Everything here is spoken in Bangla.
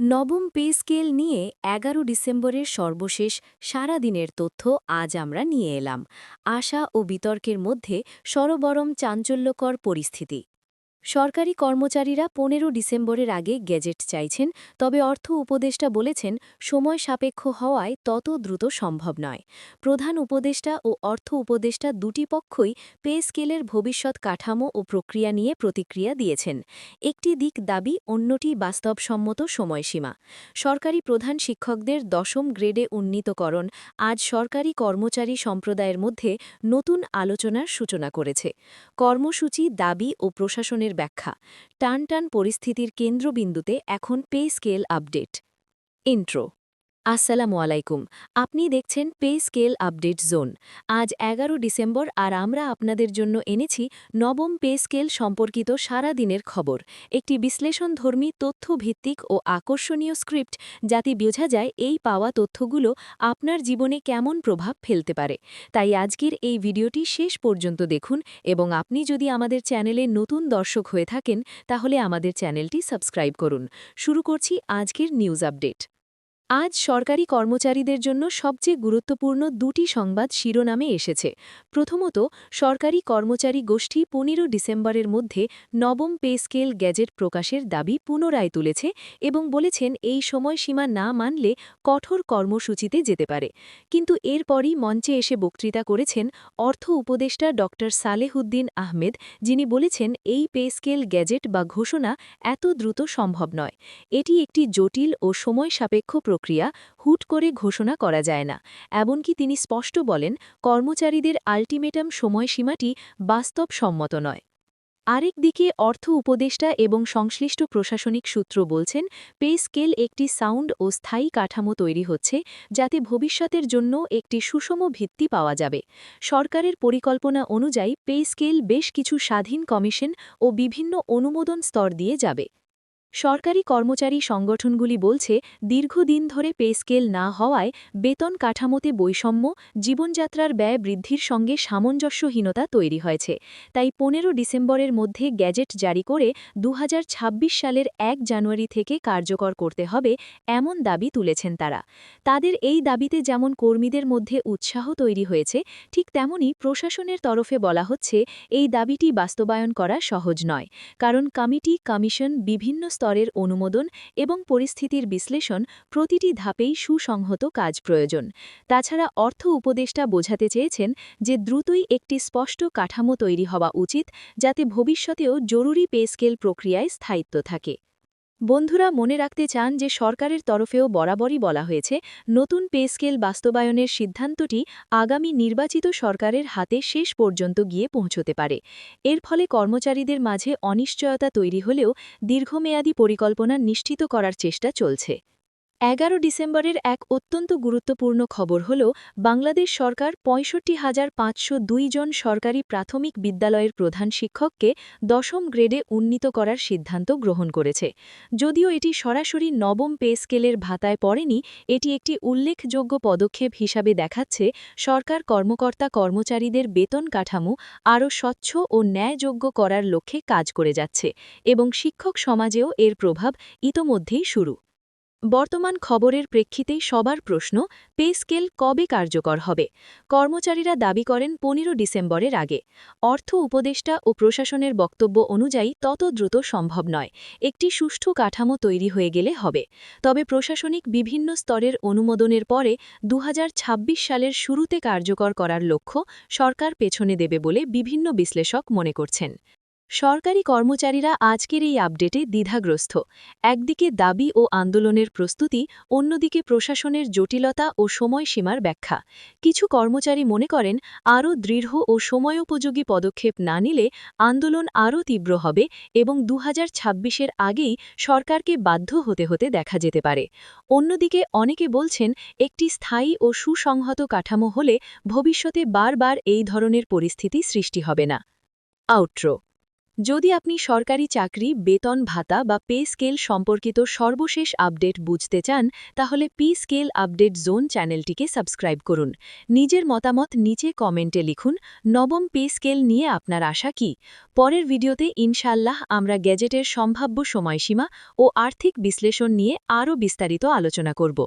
নবম পে স্কেল নিয়ে এগারো ডিসেম্বরের সর্বশেষ সারাদিনের তথ্য আজ আমরা নিয়ে এলাম। আশা ও বিতর্কের মধ্যে সরবরম চাঞ্চল্যকর পরিস্থিতি। সরকারি কর্মচারীরা পনেরো ডিসেম্বরের আগে গেজেট চাইছেন, তবে অর্থ উপদেষ্টা বলেছেন, সময় সাপেক্ষ হওয়ায় তত দ্রুত সম্ভব নয়। প্রধান উপদেষ্টা ও অর্থ উপদেষ্টা দুটি পক্ষই পে স্কেলের ভবিষ্যৎ কাঠামো ও প্রক্রিয়া নিয়ে প্রতিক্রিয়া দিয়েছেন। একটি দিক দাবি, অন্যটি বাস্তবসম্মত সময়সীমা। সরকারি প্রধান শিক্ষকদের দশম গ্রেডে উন্নীতকরণ আজ সরকারি কর্মচারী সম্প্রদায়ের মধ্যে নতুন আলোচনার সূচনা করেছে। কর্মসূচি, দাবি ও প্রশাসনের ব্যাখ্যা। টান টান পরিস্থিতির কেন্দ্রবিন্দুতে এখন পে স্কেল আপডেট। ইন্ট্রো আসসালামু আলাইকুম। আপনি দেখছেন পে স্কেল আপডেট জোন। আজ এগারো ডিসেম্বর আর আমরা আপনাদের জন্য এনেছি নবম পে স্কেল সম্পর্কিত সারা দিনের খবর। একটি বিশ্লেষণধর্মী, তথ্যভিত্তিক ও আকর্ষণীয় স্ক্রিপ্ট যাতে বোঝা যায় এই পাওয়া তথ্যগুলো আপনার জীবনে কেমন প্রভাব ফেলতে পারে। তাই আজকের এই ভিডিওটি শেষ পর্যন্ত দেখুন এবং আপনি যদি আমাদের চ্যানেলে নতুন দর্শক হয়ে থাকেন, তাহলে আমাদের চ্যানেলটি সাবস্ক্রাইব করুন। শুরু করছি আজকের নিউজ আপডেট। আজ সরকারি কর্মচারীদের জন্য সবচেয়ে গুরুত্বপূর্ণ দুটি সংবাদ শিরোনামে এসেছে। প্রথমত, সরকারি কর্মচারী গোষ্ঠী পনেরো ডিসেম্বরের মধ্যে নবম পে স্কেল গ্যাজেট প্রকাশের দাবি পুনরায় তুলেছে এবং বলেছেন এই সময়সীমা না মানলে কঠোর কর্মসূচিতে যেতে পারে। কিন্তু এরপরই মঞ্চে এসে বক্তৃতা করেছেন অর্থ উপদেষ্টা ড সালেহুদ্দিন আহমেদ, যিনি বলেছেন এই পে স্কেল গ্যাজেট বা ঘোষণা এত দ্রুত সম্ভব নয়। এটি একটি জটিল ও সময় সাপেক্ষ প্রক্রিয়া হুট করে ঘোষণা করা যায় না, এমনকি তিনি স্পষ্ট বলেন কর্মচারীদের আল্টিমেটাম সময়সীমাটি বাস্তবসম্মত নয়। আরেক দিকে অর্থ উপদেষ্টা এবং সংশ্লিষ্ট প্রশাসনিক সূত্র বলছেন, পে স্কেল একটি সাউন্ড ও স্থায়ী কাঠামো তৈরি হচ্ছে, যাতে ভবিষ্যতের জন্য একটি সুষম ভিত্তি পাওয়া যাবে। সরকারের পরিকল্পনা অনুযায়ী পে স্কেল বেশ কিছু স্বাধীন কমিশন ও বিভিন্ন অনুমোদন স্তর দিয়ে যাবে। সরকারি কর্মচারী সংগঠনগুলি বলছে, দীর্ঘদিন ধরে পে স্কেল না হওয়ায় বেতন কাঠামোতে বৈষম্য, জীবনযাত্রার ব্যয় বৃদ্ধির সঙ্গে সামঞ্জস্যহীনতা তৈরি হয়েছে। তাই পনেরো ডিসেম্বরের মধ্যে গ্যাজেট জারি করে দু হাজার ছাব্বিশ সালের এক জানুয়ারি থেকে কার্যকর করতে হবে এমন দাবি তুলেছেন তারা। তাদের এই দাবিতে যেমন কর্মীদের মধ্যে উৎসাহ তৈরি হয়েছে, ঠিক তেমনি প্রশাসনের তরফে বলা হচ্ছে, এই দাবিটি বাস্তবায়ন করা সহজ নয়। কারণ কমিটি, কমিশন বিভিন্ন স্তরের অনুমোদন এবং পরিস্থিতির বিশ্লেষণ প্রতিটি ধাপেই সুসংহত কাজ প্রয়োজন। তাছাড়া অর্থ উপদেষ্টা বোঝাতে চেয়েছেন যে দ্রুতই একটি স্পষ্ট কাঠামো তৈরি হওয়া উচিত যাতে ভবিষ্যতেও জরুরি পে স্কেল প্রক্রিয়ায় স্থায়িত্ব থাকে। বন্ধুরা মনে রাখতে চান যে সরকারের তরফেও বরাবরই বলা হয়েছে, নতুন পে স্কেল বাস্তবায়নের সিদ্ধান্তটি আগামী নির্বাচিত সরকারের হাতে শেষ পর্যন্ত গিয়ে পৌঁছতে পারে। এর ফলে কর্মচারীদের মাঝে অনিশ্চয়তা তৈরি হলেও দীর্ঘমেয়াদী পরিকল্পনা নিশ্চিত করার চেষ্টা চলছে। এগারো ডিসেম্বরের এক অত্যন্ত গুরুত্বপূর্ণ খবর হল, বাংলাদেশ সরকার পঁয়ষট্টি হাজার পাঁচশো জন সরকারি প্রাথমিক বিদ্যালয়ের প্রধান শিক্ষককে দশম গ্রেডে উন্নীত করার সিদ্ধান্ত গ্রহণ করেছে। যদিও এটি সরাসরি নবম পে স্কেলের ভাতায় পড়েনি, এটি একটি উল্লেখযোগ্য পদক্ষেপ হিসাবে দেখাচ্ছে, সরকার কর্মকর্তা কর্মচারীদের বেতন কাঠামো আরও স্বচ্ছ ও ন্যায়যোগ্য করার লক্ষ্যে কাজ করে যাচ্ছে এবং শিক্ষক সমাজেও এর প্রভাব ইতোমধ্যেই শুরু। বর্তমান খবরের প্রেক্ষিতে সবার প্রশ্ন, পে স্কেল কবে কার্যকর হবে? কর্মচারীরা দাবি করেন পনেরো ডিসেম্বরের আগে। অর্থ উপদেষ্টা ও প্রশাসনের বক্তব্য অনুযায়ী তত দ্রুত সম্ভব নয়। একটি সুষ্ঠু কাঠামো তৈরি হয়ে গেলে হবে। তবে প্রশাসনিক বিভিন্ন স্তরের অনুমোদনের পরে দু হাজার ছাব্বিশ সালের শুরুতে কার্যকর করার লক্ষ্য সরকার পেছনে দেবে বলে বিভিন্ন বিশ্লেষক মনে করছেন। সরকারি কর্মচারীরা আজকের এই আপডেটে দ্বিধাগ্রস্ত। একদিকে দাবি ও আন্দোলনের প্রস্তুতি, অন্যদিকে প্রশাসনের জটিলতা ও সময়সীমার ব্যাখ্যা। কিছু কর্মচারী মনে করেন, আরও দৃঢ় ও সময়োপযোগী পদক্ষেপ না নিলে আন্দোলন আরও তীব্র হবে এবং দু হাজার আগেই সরকারকে বাধ্য হতে হতে দেখা যেতে পারে। অন্যদিকে অনেকে বলছেন, একটি স্থায়ী ও সুসংহত কাঠামো হলে ভবিষ্যতে বারবার এই ধরনের পরিস্থিতি সৃষ্টি হবে না। আউট্রো যদি আপনি সরকারি চাকরি, বেতন ভাতা বা পে স্কেল সম্পর্কিত সর্বশেষ আপডেট বুঝতে চান, তাহলে পি স্কেল আপডেট জোন চ্যানেলটিকে সাবস্ক্রাইব করুন। নিজের মতামত নিচে কমেন্টে লিখুন, নবম পে স্কেল নিয়ে আপনার আশা কি? পরের ভিডিওতে ইনশাল্লাহ আমরা গ্যাজেটের সম্ভাব্য সময়সীমা ও আর্থিক বিশ্লেষণ নিয়ে আরও বিস্তারিত আলোচনা করব।